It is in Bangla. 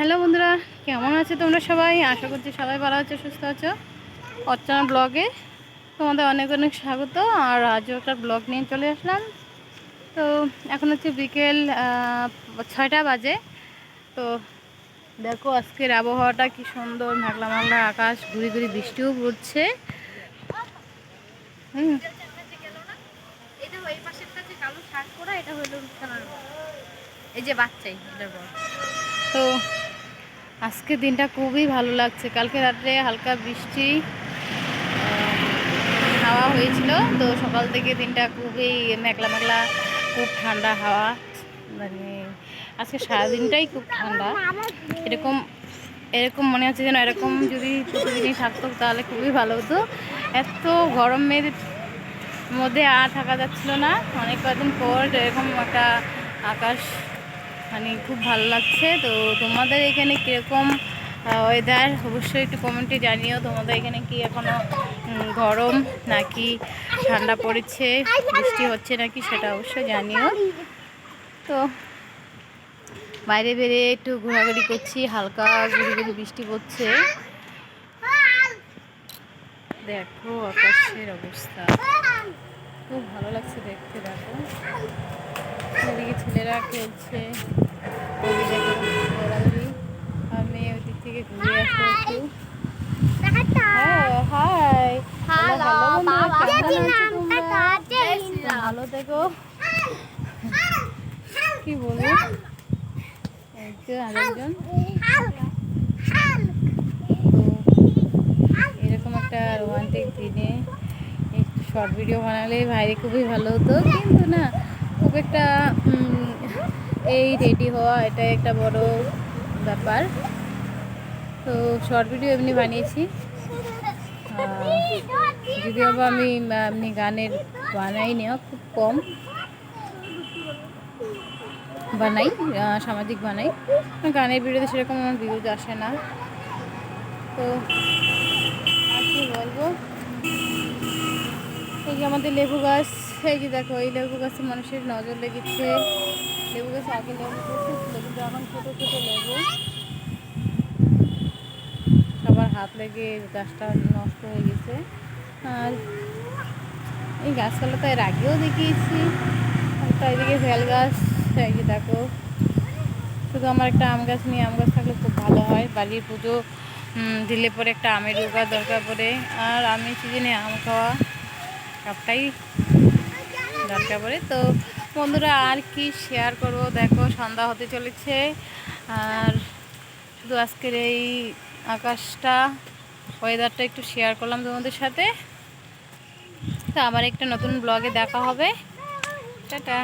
হ্যালো বন্ধুরা, কেমন আছো তোমরা সবাই? আশা করছি সবাই ভালো আছো, সুস্থ আছো। অর্চনা ব্লগে তোমাদের অনেক অনেক স্বাগত, আর আজও একটা ব্লগ নিয়ে চলে আসলাম। তো এখন হচ্ছে বিকেল ছয়টা বাজে। তো দেখো আজকের আবহাওয়াটা কি সুন্দর মেঘলা মেঘলা আকাশ, ঘুরি ঘুরি বৃষ্টিও পড়ছে। হুম। এই যে বাচ্চাই তো আজকে দিনটা খুবই ভালো লাগছে। কালকে রাত্রে হালকা বৃষ্টি হাওয়া হয়েছিল, তো সকাল থেকে দিনটা খুবই মেঘলা মেঘলা, খুব ঠান্ডা হাওয়া। মানে আজকে সারাদিনটাই খুব ঠান্ডা। এরকম এরকম মনে হচ্ছে যেন এরকম যদি প্রতিদিনই থাকতো তাহলে খুবই ভালো হতো। এত গরমের মধ্যে আর থাকা যাচ্ছিল না। অনেক কদিন পর এরকম একটা আকাশ মানে খুব ভালো লাগছে। তো তোমাদের এখানে কীরকম ওয়েদার অবশ্যই একটু কমেন্টে জানিও তোমাদের এখানে কি এখনও উম, গরম নাকি ঠান্ডা পড়েছে বৃষ্টি হচ্ছে নাকি সেটা অবশ্যই জানিও। তো বাইরে বেরিয়ে একটু ঘোরাঘুরি করছি হালকা ঘুরি ঘুরি বৃষ্টি পড়ছে। দেখো আকাশের অবস্থা। খুব ভালো লাগছে দেখতে দেখো। এদিকে ছেলেরা খেলছে আমি ঘোরাঘুরি আর মেয়ে ওই দিক থেকে ঘুরে আসলো একটু। হ্যাঁ হাই। হ্যালো, ভালো থেকো। কি বলব আরেকজন। এরকম একটা রোমান্টিক দিনে একটু শর্ট ভিডিও বানালে ভাইরে খুবই ভালো হতো। কিন্তু না খুব একটা এই রেডি হওয়া এটা একটা বড় ব্যাপার। তো শর্ট ভিডিও এমনি বানিয়েছি। যদিও বা আমি, এমনি গানের বানাই নেওয়া খুব কম। বানাই সামাজিক বানাই। গানের ভিডিওতে সেরকম আমার ভিউজ আসে না। তো, আর কি বলব? এই যে আমাদের লেবু গাছ। এই যে দেখো, এই লেবু গাছে মানুষের নজর লেগেছে। লেবু গাছে আগে লেবু কিন্তু এখন ছোটো ছোটো লেবু। সবার হাত লেগে গাছটা নষ্ট হয়ে গেছে। আর এই গাছগুলো তো এর আগেও দেখিয়েছি। একটা এদিকে ভেল গাছ, এই যে দেখো। শুধু আমার একটা আম গাছ নিয়ে আম গাছ থাকলে খুব ভালো হয়। বাড়ির পুজো দিলে পরে একটা আমের রোগা দরকার পড়ে। আর আমি সিজনে আম খাওয়া সবটাই পড়ে তো বন্ধুরা, আর কি শেয়ার করব? দেখো, সন্ধ্যা হতে চলেছে। আর শুধু আজকের এই আকাশটা ওয়েদারটা একটু শেয়ার করলাম তোমাদের সাথে। তো আবার একটা নতুন ব্লগে দেখা হবে। টাটা।